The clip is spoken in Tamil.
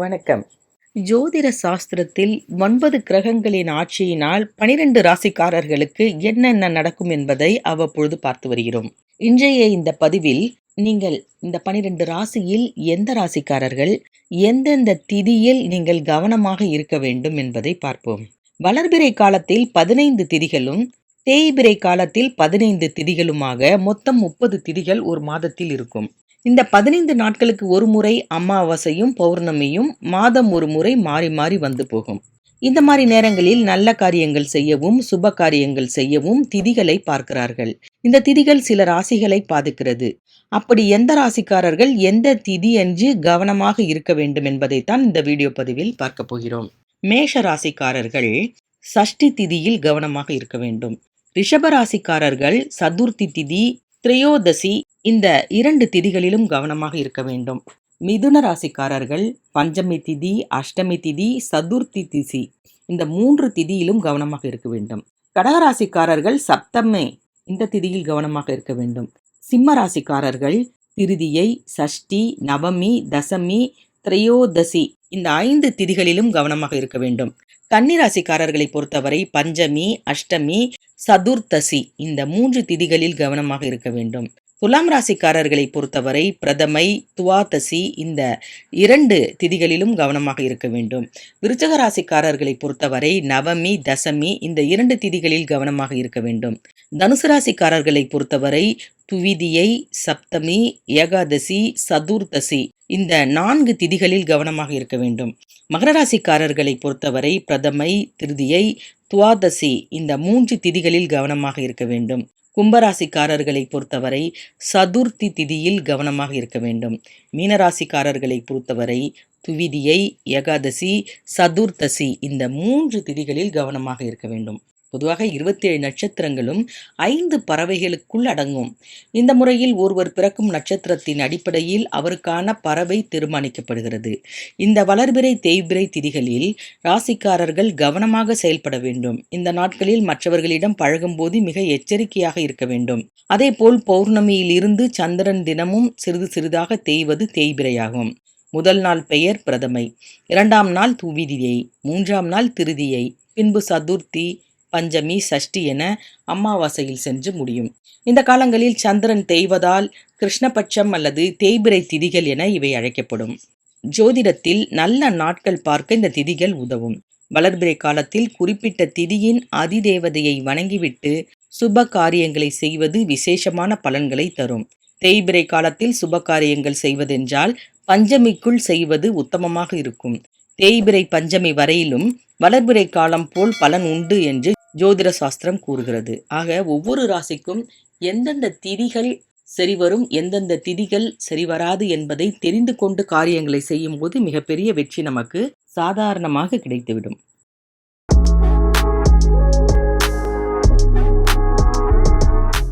வணக்கம். ஜோதிட சாஸ்திரத்தில் ஒன்பது கிரகங்களின் ஆட்சியினால் பனிரெண்டு ராசிக்காரர்களுக்கு என்னென்ன நடக்கும் என்பதை அவ்வப்பொழுது பார்த்து வருகிறோம். இன்றைய இந்த பதிவில் நீங்கள் இந்த பனிரெண்டு ராசியில் எந்த ராசிக்காரர்கள் எந்தெந்த திதியில் நீங்கள் கவனமாக இருக்க வேண்டும் என்பதை பார்ப்போம். வளர்பிறை காலத்தில் பதினைந்து திதிகளும் தேய்பிரை காலத்தில் பதினைந்து திதிகளுமாக மொத்தம் முப்பது திதிகள் ஒரு மாதத்தில் இருக்கும். இந்த பதினைந்து நாட்களுக்கு ஒரு முறை அமாவாசையும் பௌர்ணமியும் மாதம் ஒரு முறை மாறி மாறி வந்து போகும். இந்த மாதிரி நேரங்களில் நல்ல காரியங்கள் செய்யவும் சுப காரியங்கள் செய்யவும் திதிகளை பார்க்கிறார்கள். இந்த திதிகள் சில ராசிகளை பாதிக்கிறது. அப்படி எந்த ராசிக்காரர்கள் எந்த திதி என்று கவனமாக இருக்க வேண்டும் என்பதைத்தான் இந்த வீடியோ பதிவில் பார்க்க போகிறோம். மேஷ ராசிக்காரர்கள் சஷ்டி திதியில் கவனமாக இருக்க வேண்டும். ரிஷப ராசிக்காரர்கள் சதுர்த்தி திதி திரையோதசி இந்த இரண்டு திதிகளிலும் கவனமாக இருக்க வேண்டும். மிதுன ராசிக்காரர்கள் பஞ்சமி திதி அஷ்டமி திதி சதுர்த்தி திதி இந்த மூன்று திதியிலும் கவனமாக இருக்க வேண்டும். கடகராசிக்காரர்கள் சப்தமே இந்த திதியில் கவனமாக இருக்க வேண்டும். சிம்ம ராசிக்காரர்கள் திருதியை சஷ்டி நவமி தசமி திரையோதசி இந்த ஐந்து திதிகளிலும் கவனமாக இருக்க வேண்டும். கன்னிராசிக்காரர்களை பொறுத்தவரை பஞ்சமி அஷ்டமி சதுர்த்தசி இந்த மூன்று திதிகளில் கவனமாக இருக்க வேண்டும். துலாம் ராசிக்காரர்களை பொறுத்தவரை பிரதமை துவாதசி இந்த இரண்டு திதிகளிலும் கவனமாக இருக்க வேண்டும். விருச்சக ராசிக்காரர்களை பொறுத்தவரை நவமி தசமி இந்த இரண்டு திதிகளில் கவனமாக இருக்க வேண்டும். தனுசு ராசிக்காரர்களை பொறுத்தவரை துவிதியை சப்தமி ஏகாதசி சதுர்தசி இந்த நான்கு திதிகளில் கவனமாக இருக்க வேண்டும். மகர ராசிக்காரர்களை பொறுத்தவரை பிரதமை திருதியை துவாதசி இந்த மூன்று திதிகளில் கவனமாக இருக்க வேண்டும். கும்பராசிக்காரர்களை பொறுத்தவரை சதுர்த்தி திதியில் கவனமாக இருக்க வேண்டும். மீனராசிக்காரர்களை பொறுத்தவரை துவிதியை ஏகாதசி சதுர்த்தசி இந்த மூன்று திதிகளில் கவனமாக இருக்க வேண்டும். பொதுவாக இருபத்தேழு நட்சத்திரங்களும் ஐந்து பறவைகளுக்குள் அடங்கும். இந்த முறையில் ஒருவர் பிறக்கும் நட்சத்திரத்தின் அடிப்படையில் அவருக்கான பறவை தீர்மானிக்கப்படுகிறது. இந்த வளர்பிறை தேய்பிறை திதிகளில் ராசிக்காரர்கள் கவனமாக செயல்பட வேண்டும். இந்த நாட்களில் மற்றவர்களிடம் பழகும்போது மிக எச்சரிக்கையாக இருக்க வேண்டும். அதேபோல் பௌர்ணமியில் இருந்து சந்திரன் தினமும் சிறிது சிறிதாக தேய்வது தேய்பிரையாகும் முதல் நாள் பெயர் பிரதமை. இரண்டாம் நாள் துவிதியை. மூன்றாம் நாள் திருதியை. பின்பு சதுர்த்தி பஞ்சமி சஷ்டி என அமாவாசையில் சென்று முடியும். இந்த காலங்களில் சந்திரன் தேய்வதால் கிருஷ்ணபட்சம் அல்லது தேய்பிரை திதிகள் என இவை அழைக்கப்படும். ஜோதிடத்தில் நல்ல நாட்கள் பார்க்க இந்த திதிகள் உதவும். வளர்பிறை காலத்தில் குறிப்பிட்ட திதியின் அதிதேவதையை வணங்கிவிட்டு சுப காரியங்களை செய்வது விசேஷமான பலன்களை தரும். தேய்பிரை காலத்தில் சுப காரியங்கள் செய்வதென்றால் பஞ்சமிக்குள் செய்வது உத்தமமாக இருக்கும். தேய்பிரை பஞ்சமி வரையிலும் வளர்பிறை காலம் போல் பலன் உண்டு என்று ஜோதிட சாஸ்திரம் கூறுகிறது. ஆக ஒவ்வொரு ராசிக்கும் எந்தெந்த திதிகள் சரிவரும் எந்தெந்த திதிகள் சரிவராது என்பதை தெரிந்து கொண்டு காரியங்களை செய்யும் போது மிகப்பெரிய வெற்றி நமக்கு சாதாரணமாக கிடைத்துவிடும்.